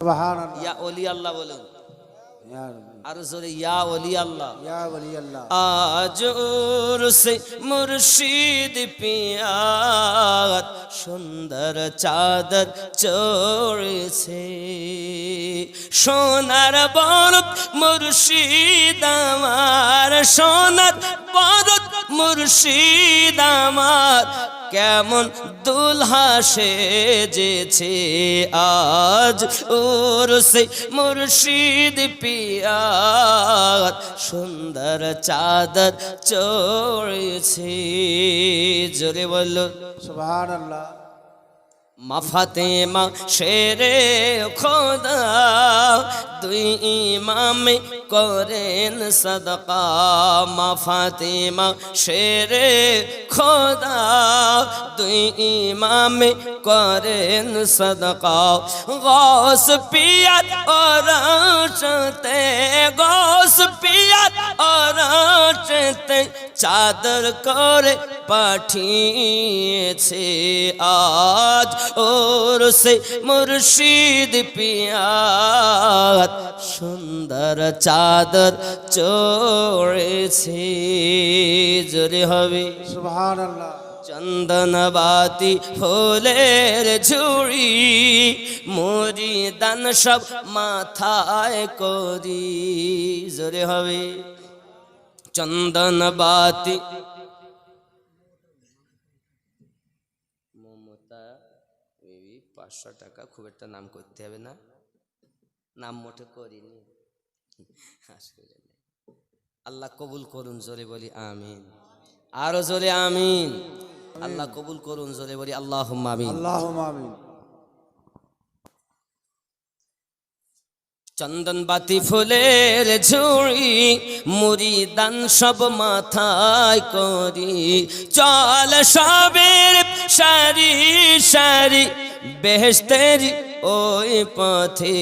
ইয়া অলি আল্লাহ বলুন। আরও জোরে ইয়া অলি আল্লাহ। ইয়া ওলি আল্লাহ। আজ সে মুর্শিদ পিয়ার সুন্দর চাদর চড়েছে। সোনার বরত মুর্শিদ আমার, সোনার বরত মুর্শিদ আমার। কেমন দুলহা সেজেছে আজ ওর সে মুর্শিদ পিয়ার সুন্দর চাদর চড়েছে। জোরে বলল সুবহানাল্লাহ। মা শেরে খোদা দুই ইমামে করেন সদকা। মাফাতে মা শেরে খোদা দুই ইমামে করেন সদকা। গস পিয়াত ওরাশতে গস পিয়াত ওরাশতে চাদর করে পাঠিয়েছে আজ ওর সে মুর্শিদ পিয়াত সুন্দর চাদর চড়েছে জোরে হবে সুবহানাল্লাহ চন্দনবাতি, ফুলের ঝুড়ি মরি দান সব মাথায় করি। জোরে হবে। চন্দনবাতি, মমতা পাঁচশো টাকা, খুব একটা নাম করতে হবে না। নাম মোটে করিনি। আল্লাহ কবুল করুন, জোরে বলি আমিন। আরও জোরে আমিন। আল্লাহ কবুল করুন জোরে বলি আল্লাহ আমিন। আমিন। চন্দন বাতি ফুলের ঝুড়ি মুড়ি দান সব মাথায় করি। চল সবের সারি সারি বেহেস্তের ওই পথে।